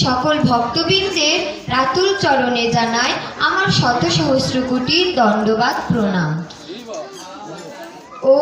সকল ভক্তবৃন্দের রাতুল চরণে জানায় আমার শত সহস্র কোটির দণ্ডবাদ প্রণাম। ও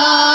Krishna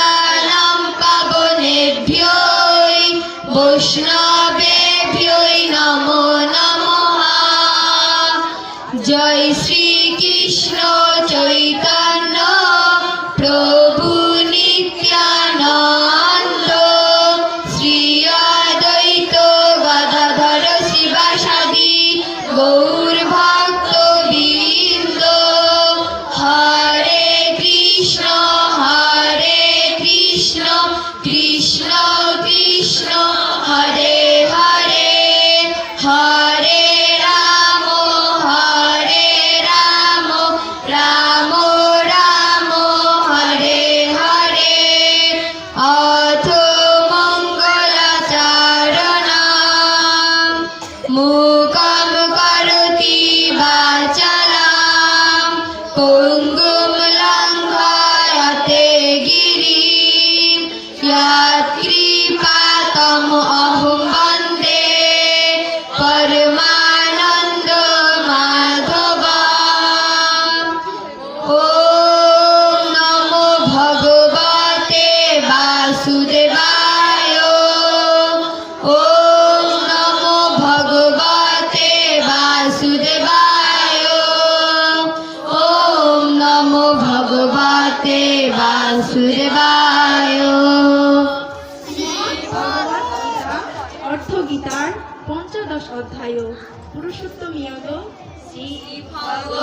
সালাম পাবনেভ্যই বৈষ্ণবেভ্যই নমো নমো। জয় শ্রীকৃষ্ণ চৈতন্য প্রভু নিত্যা ইয়াদ শ্রী ভগবানুবাচ।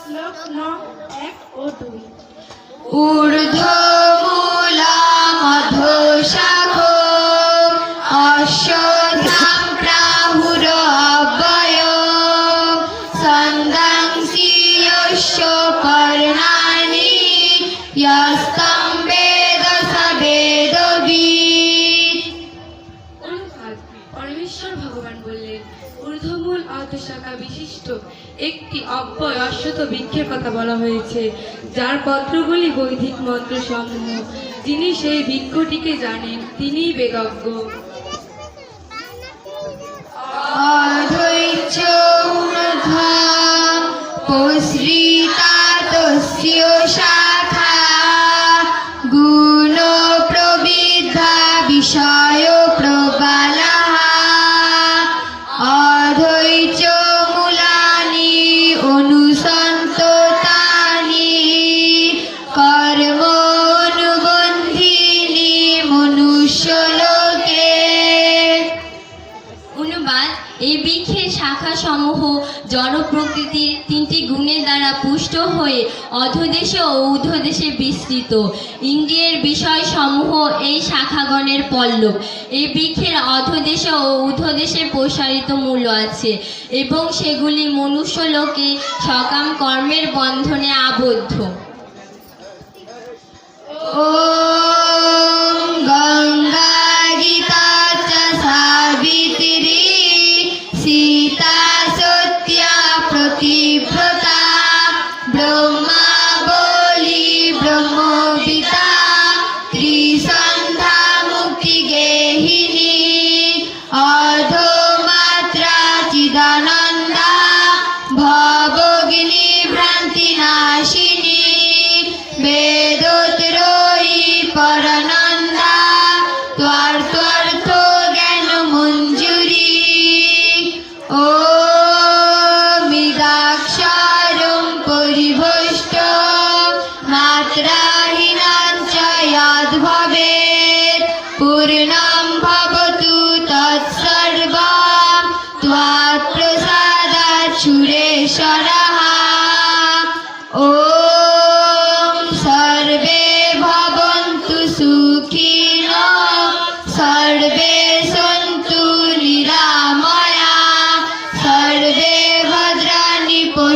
শ্লোক নং এক ও দুই। ঊর্ধ্বমূলামধোষাখ অশ্বধাম প্রাহুরব্বয় পরমেশ্বর ভগবান বললেন, ঊর্ধ্বমূল অর্ধশাখা বিশিষ্ট একটি অব্যয় অশ্বত বৃক্ষের কথা বলা হয়েছে, যার পত্রগুলি বৈদিক মন্ত্র সমূহ যিনি সেই বৃক্ষটিকে জানেন তিনি বেদজ্ঞ। অধৈর্য সমূহ জড় প্রকৃতির তিনটি গুণের দ্বারা পুষ্ট হয়ে অধদেশে ও ঊর্ধ্বদেশে বিস্তৃত। ইন্দ্রিয়ের বিষয় সমূহ এই শাখাগণের পল্লব। এই বৃক্ষের অধদেশে ও ঊর্ধ্বদেশে প্রসারিত মূল্য আছে এবং সেগুলি মনুষ্যলোকে সকাম কর্মের বন্ধনে আবদ্ধ।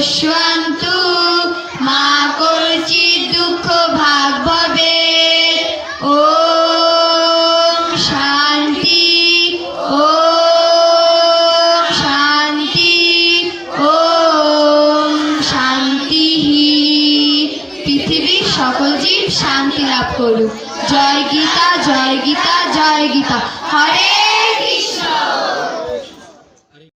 পশুয়ান্তু মা করছি দুঃখ ভাগ ভবে। ও শান্তি ও শান্তি ও শান্তি পৃথিবীর সকল জীব শান্তি লাভ করুক। জয় গীতা জয় গীতা জয় গীতা। হরে